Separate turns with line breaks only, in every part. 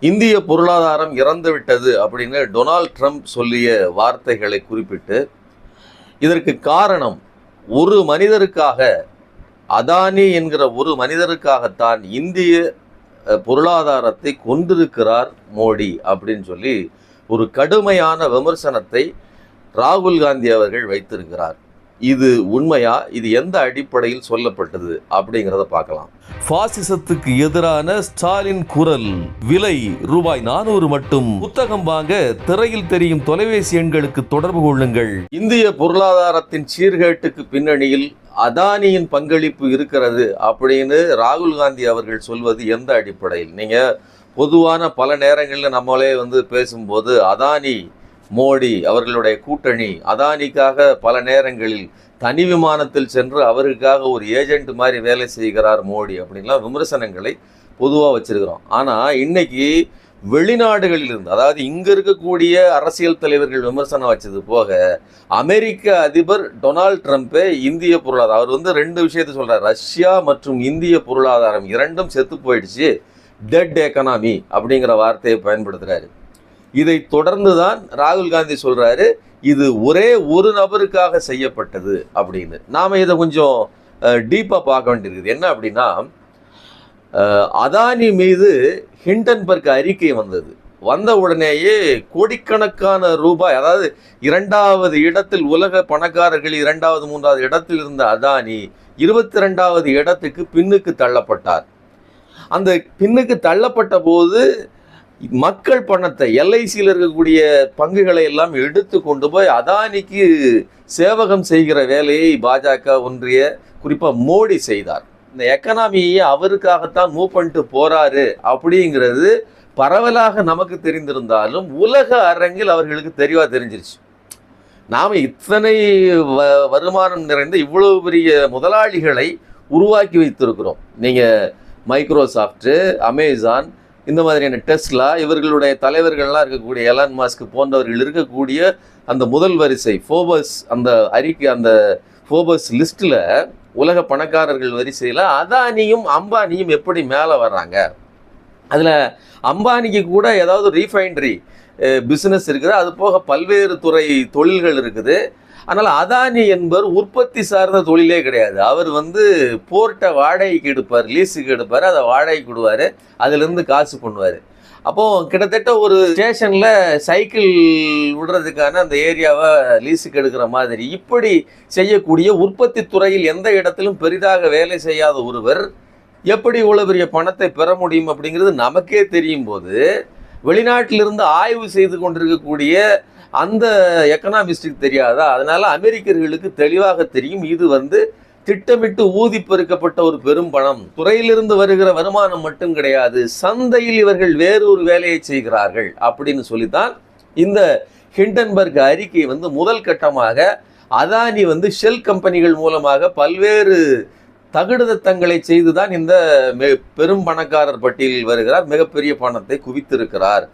இந்திய பொருளாதாரம் இறந்துவிட்டது அப்படின்னு டொனால்ட் ட்ரம்ப் சொல்லிய வார்த்தைகளை குறிப்பிட்டு இதற்கு காரணம் ஒரு மனிதருக்காக அதானி என்கிற ஒரு மனிதருக்காகத்தான் இந்திய பொருளாதாரத்தை கொண்டிருக்கிறார் மோடி அப்படின்னு சொல்லி ஒரு கடுமையான விமர்சனத்தை ராகுல் காந்தி அவர்கள் வைத்திருக்கிறார். இது உண்மையா? இது எந்த அடிப்படையில் சொல்லப்பட்டது? அப்படிங்கிறத பார்க்கலாம். பாசிசத்துக்கு எதிரான ஸ்டாலின் குரல். விலை ரூபாய் நானூறு மட்டும். புத்தகம் வாங்க திரையில் தெரியும் தொலைபேசி எண்களுக்கு தொடர்பு கொள்ளுங்கள். இந்திய பொருளாதாரத்தின் சீர்கேட்டுக்கு பின்னணியில் அதானியின் பங்களிப்பு இருக்கிறது அப்படின்னு ராகுல் காந்தி அவர்கள் சொல்வது எந்த அடிப்படையில்? நீங்க பொதுவான பல நேரங்களில் நம்மளே வந்து பேசும்போது அதானி மோடி அவர்களுடைய கூட்டணி அதானிக்காக பல நேரங்களில் தனி விமானத்தில் சென்று அவருக்காக ஒரு ஏஜென்ட் மாதிரி வேலை செய்கிறார் மோடி அப்படின்லாம் விமர்சனங்களை பொதுவாக வச்சிருக்கிறோம். ஆனால் இன்னைக்கு வெளிநாடுகளில் இருந்து அதாவது இங்கே இருக்கக்கூடிய அரசியல் தலைவர்கள் விமர்சனம் வச்சது போக அமெரிக்க அதிபர் டொனால்ட் ட்ரம்ப்பே இந்திய பொருளாதாரம் அவர் வந்து ரெண்டு விஷயத்தை சொல்கிறார் ரஷ்யா மற்றும் இந்திய பொருளாதாரம் இரண்டும் செத்து போயிடுச்சு. டெட் எக்கனாமி அப்படிங்கிற வார்த்தையை பயன்படுத்துகிறாரு இதை தொடர்ந்து தான் ராகுல் காந்தி சொல்றாரு இது ஒரே ஒரு நபருக்காக செய்யப்பட்டது அப்படின்னு. நாம இதை கொஞ்சம் டீப்பாக பார்க்க வேண்டியிருக்குது. என்ன அப்படின்னா அதானி மீது ஹிண்டன்பர்க் அறிக்கை வந்தது. வந்த உடனேயே கோடிக்கணக்கான ரூபாய் அதாவது இரண்டாவது இடத்தில் உலக பணக்காரர்கள் இரண்டாவது மூன்றாவது இடத்தில் இருந்த அதானி இருபத்தி ரெண்டாவது இடத்துக்கு பின்னுக்கு தள்ளப்பட்டார். அந்த பின்னுக்கு தள்ளப்பட்ட போது மக்கள் பணத்தை எல்ஐசியில் இருக்கக்கூடிய பங்குகளை எல்லாம் எடுத்து கொண்டு போய் அதானிக்கு சேவகம் செய்கிற வேலையை பாஜக ஒன்றிய குறிப்பாக மோடி செய்தார். இந்த எக்கனாமியை அவருக்காகத்தான் மூவ் பண்ணிட்டு போறாரு அப்படிங்கிறது பரவலாக நமக்கு தெரிந்திருந்தாலும் உலக அரங்கில் அவர்களுக்கு தெளிவாக தெரிஞ்சிருச்சு. நாம் இத்தனை வ- வருமானம் நிறைந்த இவ்வளவு பெரிய முதலாளிகளை உருவாக்கி வைத்திருக்கிறோம். நீங்கள் மைக்ரோசாஃப்ட்டு அமேசான் இந்த மாதிரியான டெஸ்லா இவர்களுடைய தலைவர்கள்லாம் இருக்கக்கூடிய எலான் மாஸ்க் போன்றவர்கள் இருக்கக்கூடிய அந்த முதல் வரிசை ஃபோபஸ் அந்த அறிக்கை அந்த ஃபோபஸ் லிஸ்ட்டில் உலக பணக்காரர்கள் வரிசையில் அதானியும் அம்பானியும் எப்படி மேலே வர்றாங்க? அதில் அம்பானிக்கு கூட ஏதாவது ரீஃபைனரி பிஸ்னஸ் இருக்குது. அது போக பல்வேறு துறை தொழில்கள் இருக்குது. அதனால் அதானி என்பவர் உற்பத்தி சார்ந்த தொழிலே கிடையாது. அவர் வந்து போர்ட்டை வாடகைக்கு எடுப்பார் லீஸுக்கு எடுப்பார் அதை வாடகைக்கு விடுவார் அதுலேருந்து காசு பண்ணுவார். அப்போது கிட்டத்தட்ட ஒரு ஸ்டேஷனில் சைக்கிள் விடுறதுக்கான அந்த ஏரியாவை லீஸுக்கு எடுக்கிற மாதிரி இப்படி செய்யக்கூடிய உற்பத்தி துறையில் எந்த இடத்திலும் பெரிதாக வேலை செய்யாத ஒருவர் எப்படி இவ்வளோ பெரிய பணத்தை பெற முடியும் அப்படிங்கிறது நமக்கே தெரியும் போது வெளிநாட்டிலிருந்து ஆய்வு செய்து கொண்டிருக்கக்கூடிய அந்த எக்கனாமிஸ்டுக்கு தெரியாதா? அதனால அமெரிக்கர்களுக்கு தெளிவாக தெரியும். இது வந்து திட்டமிட்டு ஊதி பெருக்கப்பட்ட ஒரு பெரும் பணம். துறையிலிருந்து வருகிற வருமானம் மட்டும் கிடையாது. சந்தையில் இவர்கள் வேறொரு வேலையை செய்கிறார்கள் அப்படின்னு சொல்லித்தான் இந்த ஹிண்டன்பர்க் அறிக்கை வந்து முதல் கட்டமாக அதானி வந்து ஷெல் கம்பெனிகள் மூலமாக பல்வேறு தகுடுதத்தங்களை செய்துதான் இந்த பெரும் பணக்காரர் பட்டியலில் வருகிறார். மிகப்பெரிய பணத்தை குவித்திருக்கிறார்.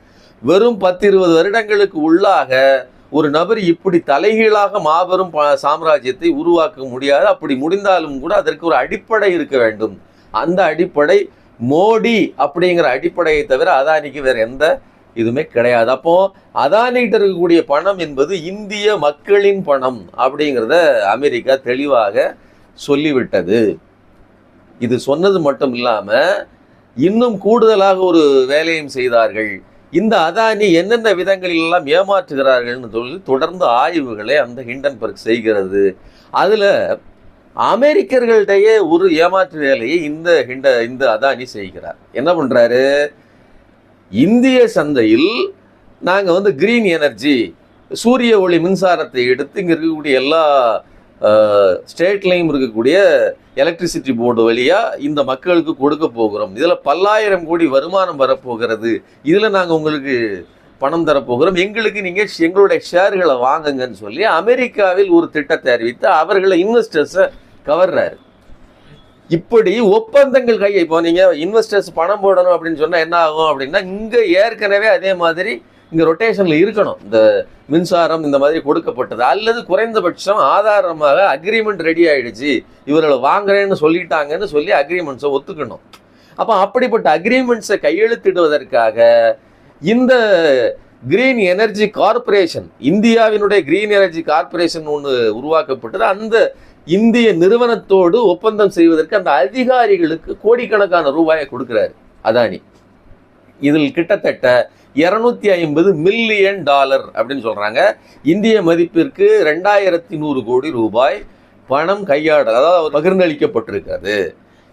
வெறும் பத்து இருபது வருடங்களுக்கு உள்ளாக ஒரு நபர் இப்படி தலைகீழாக மாபெரும் ப- சாம்ராஜ்யத்தை உருவாக்க முடியாது. அப்படி முடிந்தாலும் கூட அதற்கு ஒரு அடிப்படை இருக்க வேண்டும். அந்த அடிப்படை மோடி அப்படிங்கிற அடிப்படையை தவிர அதானிக்கு வேற எந்த இதுவுமே கிடையாது. அப்போ அதானிகிட்ட இருக்கக்கூடிய பணம் என்பது இந்திய மக்களின் பணம் அப்படிங்கிறத அமெரிக்கா தெளிவாக சொல்லிவிட்டது. இது சொன்னது மட்டும் இல்லாமல் இன்னும் கூடுதலாக ஒரு வேலையும் செய்தார்கள். இந்த அதானி என்னென்ன விதங்களில் எல்லாம் ஏமாற்றுகிறார்கள்னு சொல்லி தொடர்ந்து ஆய்வுகளை அந்த ஹிண்டன்பர்க் செய்கிறது. அதில் அமெரிக்கர்களிடையே ஒரு ஏமாற்று வேலையை இந்த ஹிண்ட இந்த அதானி செய்கிறார். என்ன பண்ணுறாரு இந்திய சந்தையில் நாங்கள் வந்து கிரீன் எனர்ஜி சூரிய ஒளி மின்சாரத்தை எடுத்து இங்கே இருக்கக்கூடிய எல்லா ஸ்டேட்லேயும் இருக்கக்கூடிய எலக்ட்ரிசிட்டி போர்டு வழியாக இந்த மக்களுக்கு கொடுக்க போகிறோம். இதில் பல்லாயிரம் கோடி வருமானம் வரப்போகிறது. இதில் நாங்கள் உங்களுக்கு பணம் தரப்போகிறோம். எங்களுக்கு நீங்கள் எங்களுடைய ஷேர்களை வாங்குங்கன்னு சொல்லி அமெரிக்காவில் ஒரு திட்டத்தை அறிவித்து அவர்களை இன்வெஸ்டர்ஸை கவர்றாரு. இப்படி ஒப்பந்தங்கள் கையை இப்போ நீங்கள் இன்வெஸ்டர்ஸ் பணம் போடணும் அப்படின்னு சொன்னால் என்ன ஆகும் அப்படின்னா இங்கே ஏற்கனவே அதே மாதிரி இந்த ரொட்டேஷனில் இருக்கணும். இந்த மின்சாரம் இந்த மாதிரி கொடுக்கப்பட்டது. அல்லது குறைந்தபட்சம் ஆதாரமாக அக்ரிமெண்ட் ரெடி ஆகிடுச்சு இவர்களை வாங்குறேன்னு சொல்லிட்டாங்கன்னு சொல்லி அக்ரிமெண்ட்ஸை ஒத்துக்கணும். அப்போ அப்படிப்பட்ட அக்ரிமெண்ட்ஸை கையெழுத்திடுவதற்காக இந்த கிரீன் எனர்ஜி கார்ப்பரேஷன் இந்தியாவினுடைய கிரீன் எனர்ஜி கார்பரேஷன் ஒன்று உருவாக்கப்பட்டது. அந்த இந்திய நிறுவனத்தோடு ஒப்பந்தம் செய்வதற்கு அந்த அதிகாரிகளுக்கு கோடிக்கணக்கான ரூபாயை கொடுக்குறாரு. அதானி. இதில் கிட்டத்தட்ட இரநூத்தி ஐம்பது மில்லியன் டாலர் அப்படின்னு சொல்கிறாங்க இந்திய மதிப்பிற்கு ரெண்டாயிரத்தி நூறு கோடி ரூபாய் பணம் கையாட அதாவது பகிர்ந்தளிக்கப்பட்டிருக்காது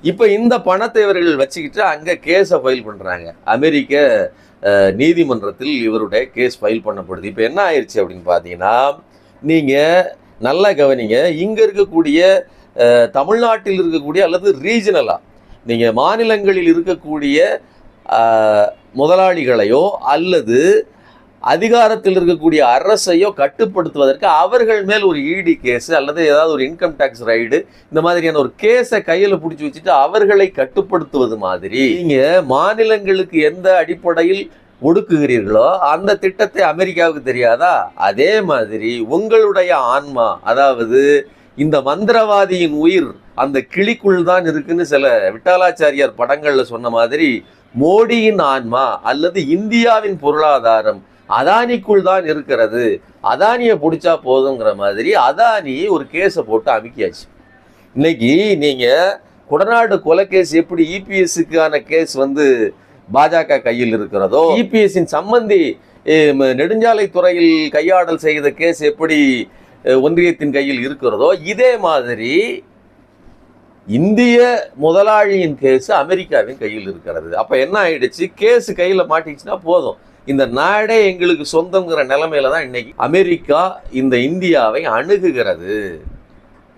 இப்போ இந்த பணத்தை இவர்கள் வச்சுக்கிட்டு அங்கே கேஸை ஃபைல் பண்ணுறாங்க அமெரிக்க நீதிமன்றத்தில் இவருடைய கேஸ் ஃபைல் பண்ணப்படுது. இப்போ என்ன ஆயிடுச்சு அப்படின்னு பார்த்தீங்கன்னா நீங்கள் நல்லா கவனிங்க. இங்கே இருக்கக்கூடிய தமிழ்நாட்டில் இருக்கக்கூடிய அல்லது ரீஜனலாக நீங்கள் மாநிலங்களில் இருக்கக்கூடிய முதலாளிகளையோ அல்லது அதிகாரத்தில் இருக்கக்கூடிய அரசையோ கட்டுப்படுத்துவதற்கு அவர்கள் மேல் ஒரு இடி கேஸ் அல்லது ஏதாவது ஒரு இன்கம் டேக்ஸ் ரைடு இந்த மாதிரியான ஒரு கேஸை கையில் பிடிச்சி வச்சுட்டு அவர்களை கட்டுப்படுத்துவது மாதிரி நீங்கள் மாநிலங்களுக்கு எந்த அடிப்படையில் ஒடுக்குகிறீர்களோ அந்த திட்டத்தை அமெரிக்காவுக்கு தெரியாதா? அதே மாதிரி உங்களுடைய ஆன்மா அதாவது இந்த மந்திரவாதியின் உயிர் அந்த கிளிக்குள் தான் இருக்குன்னு சில விட்டாலாச்சாரியார் படங்கள்ல சொன்ன மாதிரி மோடியின் ஆன்மா அல்லது இந்தியாவின் பொருளாதாரம் அதானிக்குள் தான் இருக்கிறது. அதானியை பிடிச்சா போதுங்கிற மாதிரி அதானி ஒரு கேஸை போட்டு அமுக்கியாச்சு. இன்னைக்கு நீங்கள் கொடநாடு கொலை கேஸ் எப்படி இபிஎஸ்க்கான கேஸ் வந்து பாஜக கையில் இருக்கிறதோ இபிஎஸ்ஸின் சம்பந்தி நெடுஞ்சாலை துறையில் கையாடல் செய்த கேஸ் எப்படி ஒன்றியத்தின் கையில் இருக்கிறதோ இதே மாதிரி இந்திய முதலாளியின் கேஸ் அமெரிக்காவின் கையில் இருக்கிறது. அப்போ என்ன ஆயிடுச்சு? கேஸ் கையில் மாட்டிச்சுன்னா போதும். இந்த நாடே எங்களுக்கு சொந்தங்கிற நிலைமையில தான் இன்னைக்கு அமெரிக்கா இந்த இந்தியாவை அணுகுகிறது.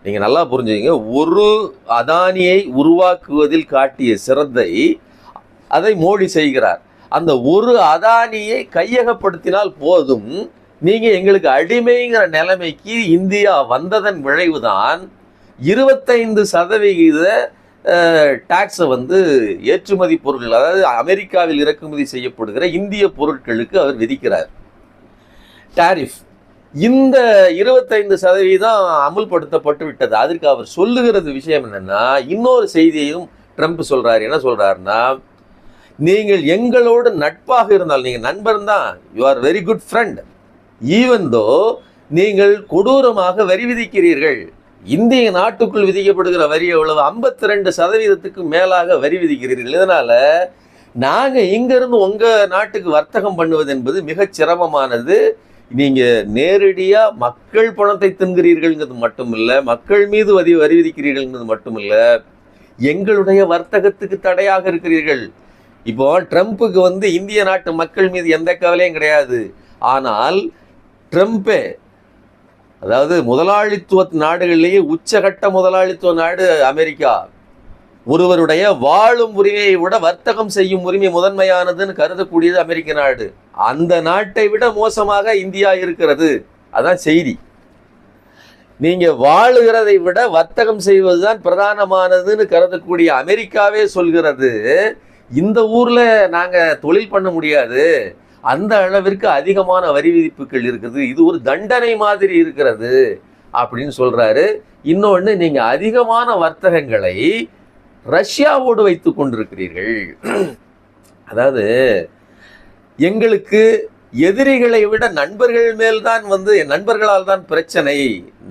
நீங்கள் நல்லா புரிஞ்சுங்க ஒரு அதானியை உருவாக்குவதில் காட்டிய சிரத்தை அதை மோடி செய்கிறார். அந்த ஒரு அதானியை கையகப்படுத்தினால் போதும். நீங்கள் எங்களுக்கு அடிமைங்கிற நிலைமைக்கு இந்தியா வந்ததன் விளைவுதான் இருபத்தைந்து சதவிகித டாக்ஸை வந்து ஏற்றுமதி பொருட்கள் அதாவது அமெரிக்காவில் இறக்குமதி செய்யப்படுகிற இந்திய பொருட்களுக்கு அவர் விதிக்கிறார். டாரிஃப் இந்த இருபத்தைந்து சதவீதம் அமுல்படுத்தப்பட்டு விட்டது. அதற்கு அவர் சொல்லுகிறது விஷயம் என்னென்னா இன்னொரு செய்தியையும் ட்ரம்ப் சொல்கிறார் என்ன சொல்கிறாருன்னா நீங்கள் எங்களோடு நட்பாக இருந்தால் நீங்கள் நண்பன் தான் you are very good friend even though நீங்கள் கொடூரமாக வரி விதிக்கிறீர்கள். இந்திய நாட்டுக்குள் விதிக்கப்படுகிற வரி எவ்வளவு? ஐம்பத்தி ரெண்டு சதவீதத்துக்கு மேலாக வரி விதிக்கிறீர்கள். இதனால் நாங்கள் இங்கேருந்து உங்கள் நாட்டுக்கு வர்த்தகம் பண்ணுவது என்பது மிகச் சிரமமானது. நீங்கள் நேரடியாக மக்கள் பணத்தை தின்கிறீர்கள்ங்கிறது மட்டுமில்ல மக்கள் மீது வரி வரி விதிக்கிறீர்கள்ங்கிறது மட்டுமில்லை எங்களுடைய வர்த்தகத்துக்கு தடையாக இருக்கிறீர்கள். இப்போ ட்ரம்ப்புக்கு வந்து இந்திய நாட்டு மக்கள் மீது எந்த கவலையும் கிடையாது. ஆனால் ட்ரம்ப்பே. அதாவது முதலாளித்துவ நாடுகளிலேயே உச்சகட்ட முதலாளித்துவ நாடு அமெரிக்கா. ஒருவருடைய வாழும் உரிமையை விட வர்த்தகம் செய்யும் உரிமை முதன்மையானதுன்னு கருதக்கூடியது அமெரிக்க நாடு. அந்த நாட்டை விட மோசமாக இந்தியா இருக்கிறது. அதான் செய்தி. நீங்கள் வாழுகிறதை விட வர்த்தகம் செய்வதுதான் பிரதானமானதுன்னு கருதக்கூடிய அமெரிக்காவே சொல்கிறது. இந்த ஊரில் நாங்கள் தொழில் பண்ண முடியாது. அந்த அளவிற்கு அதிகமான வரி விதிப்புகள் இருக்குது. இது ஒரு தண்டனை மாதிரி இருக்கிறது அப்படின்னு சொல்கிறாரு இன்னொன்று நீங்கள் அதிகமான வர்த்தகங்களை ரஷ்யாவோடு வைத்து கொண்டிருக்கிறீர்கள். அதாவது எங்களுக்கு எதிரிகளை விட நண்பர்கள் மேல்தான் வந்து நண்பர்களால் தான் பிரச்சனை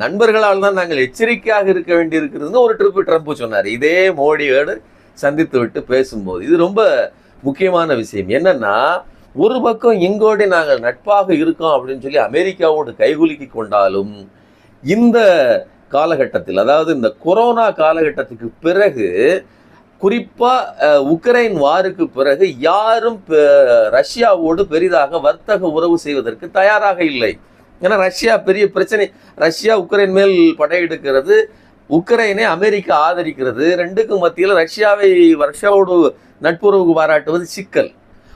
நண்பர்களால் தான் நாங்கள் எச்சரிக்கையாக இருக்க வேண்டியிருக்கிறதுன்னு ஒரு ட்ரிப்பு ட்ரம்ப் சொன்னார். இதே மோடியோடு சந்தித்து விட்டு பேசும்போது. இது ரொம்ப முக்கியமான விஷயம். என்னன்னா ஒரு பக்கம் எங்களோட நாங்கள் நட்பாக இருக்கோம் அப்படின்னு சொல்லி அமெரிக்காவோடு கைகுலுக்கி கொண்டாலும் இந்த காலகட்டத்தில் அதாவது இந்த கொரோனா காலகட்டத்துக்கு பிறகு குறிப்பாக உக்ரைன் வாருக்கு பிறகு யாரும் பெ- ரஷ்யாவோடு பெரிதாக வர்த்தக உறவு செய்வதற்கு தயாராக இல்லை. ஏன்னா ரஷ்யா பெரிய பிரச்சனை ரஷ்யா உக்ரைன் மேல் படையெடுக்கிறது உக்ரைனை அமெரிக்கா ஆதரிக்கிறது ரெண்டுக்கும் மத்தியில் ரஷ்யாவை ரஷ்யாவோடு நட்புறவு பாராட்டுவது சிக்கல்.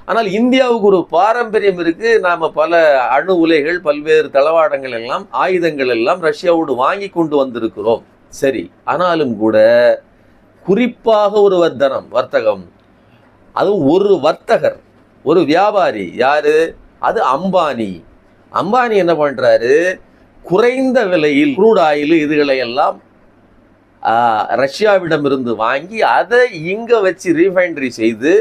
ஆனால் இந்தியாவுக்கு ஒரு பாரம்பரியம் இருக்கு. நாம பல அணு உலைகள் பல்வேறு தளவாடங்கள் எல்லாம் ஆயுதங்கள் எல்லாம் ரஷ்யாவோடு வாங்கி கொண்டு வந்திருக்கிறோம். சரி ஆனாலும் கூட குறிப்பாக ஒரு வர்த்தனம் வர்த்தகம். அது ஒரு வர்த்தகர் ஒரு வியாபாரி. யாரு? அது அம்பானி. அம்பானி என்ன பண்ணுறாரு குறைந்த விலையில் குரூட் ஆயில் இதுகளை எல்லாம் ரஷ்யாவிடமிருந்து வாங்கி அதை இங்கே வச்சு ரீஃபைனரி செய்து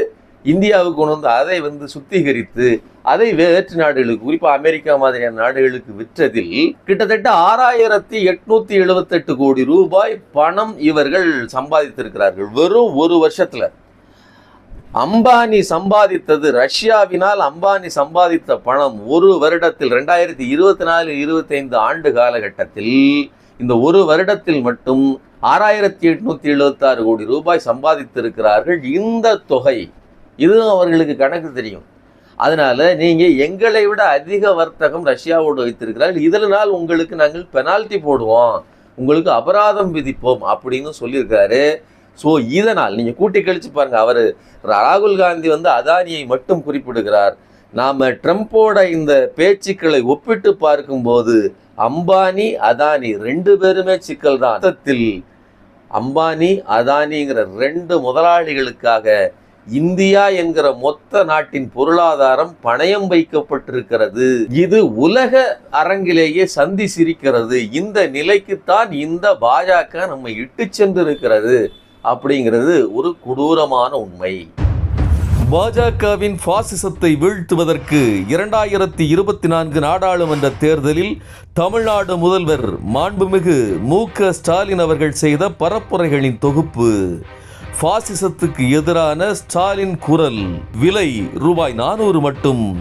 இந்தியாவுக்கு கொண்டு வந்து அதை வந்து சுத்திகரித்து அதை வேற்று நாடுகளுக்கு குறிப்பாக அமெரிக்கா மாதிரியான நாடுகளுக்கு விற்றதில் கிட்டத்தட்ட ஆறாயிரத்தி எட்நூத்தி எழுபத்தெட்டு கோடி ரூபாய் பணம் இவர்கள் சம்பாதித்திருக்கிறார்கள். வெறும் ஒரு வருஷத்தில். அம்பானி சம்பாதித்தது ரஷ்யாவினால் அம்பானி சம்பாதித்த பணம் ஒரு வருடத்தில் ரெண்டாயிரத்தி இருபத்தி நாலு இருபத்தைந்து ஆண்டு காலகட்டத்தில் இந்த ஒரு வருடத்தில் மட்டும் ஆறாயிரத்தி எட்நூத்தி எழுபத்தாறு கோடி ரூபாய் சம்பாதித்திருக்கிறார்கள். இந்த தொகை இதுவும் அவர்களுக்கு கணக்கு தெரியும். அதனால் நீங்கள் எங்களை விட அதிக வர்த்தகம் ரஷ்யாவோடு வைத்திருக்கிறார்கள். இதனால் உங்களுக்கு நாங்கள் பெனால்ட்டி போடுவோம். உங்களுக்கு அபராதம் விதிப்போம் அப்படின்னு சொல்லியிருக்காரு ஸோ இதனால் நீங்கள் கூட்டி கழிச்சு பாருங்கள் அவர் ராகுல் காந்தி வந்து அதானியை மட்டும் குறிப்பிடுகிறார். நாம் ட்ரம்ப்போட இந்த பேச்சுக்களை ஒப்பிட்டு பார்க்கும்போது அம்பானி அதானி ரெண்டு பேருமே சிக்கல் தான் அர்த்தத்தில் அம்பானி அதானிங்கிற ரெண்டு முதலாளிகளுக்காக இந்தியா என்கிற மொத்த நாட்டின் பொருளாதாரம் பணயம் வைக்கப்பட்டிருக்கிறது. இது உலக அரங்கிலேயே சந்தி சிரிக்கிறது. இந்த நிலைக்குத்தான் இந்த பாஜக நம்மை இட்டு சென்றிருக்கிறது அப்படிங்கிறது ஒரு கொடூரமான உண்மை. பாஜகவின் பாசிசத்தை வீழ்த்துவதற்கு இரண்டாயிரத்தி இருபத்தி நான்கு நாடாளுமன்ற தேர்தலில் தமிழ்நாடு முதல்வர் மாண்புமிகு மு க ஸ்டாலின் அவர்கள் செய்த பரப்புரைகளின் தொகுப்பு. பாசிசத்துக்கு எதிரான ஸ்டாலின் குரல். விலை ரூபாய் நானூறு மட்டும்.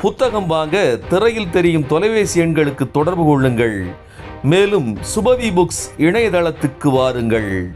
புத்தகம் வாங்க திரையில் தெரியும் தொலைபேசி எண்களுக்கு தொடர்பு கொள்ளுங்கள். மேலும் சுபவி புக்ஸ் இணையதளத்துக்கு வாருங்கள்.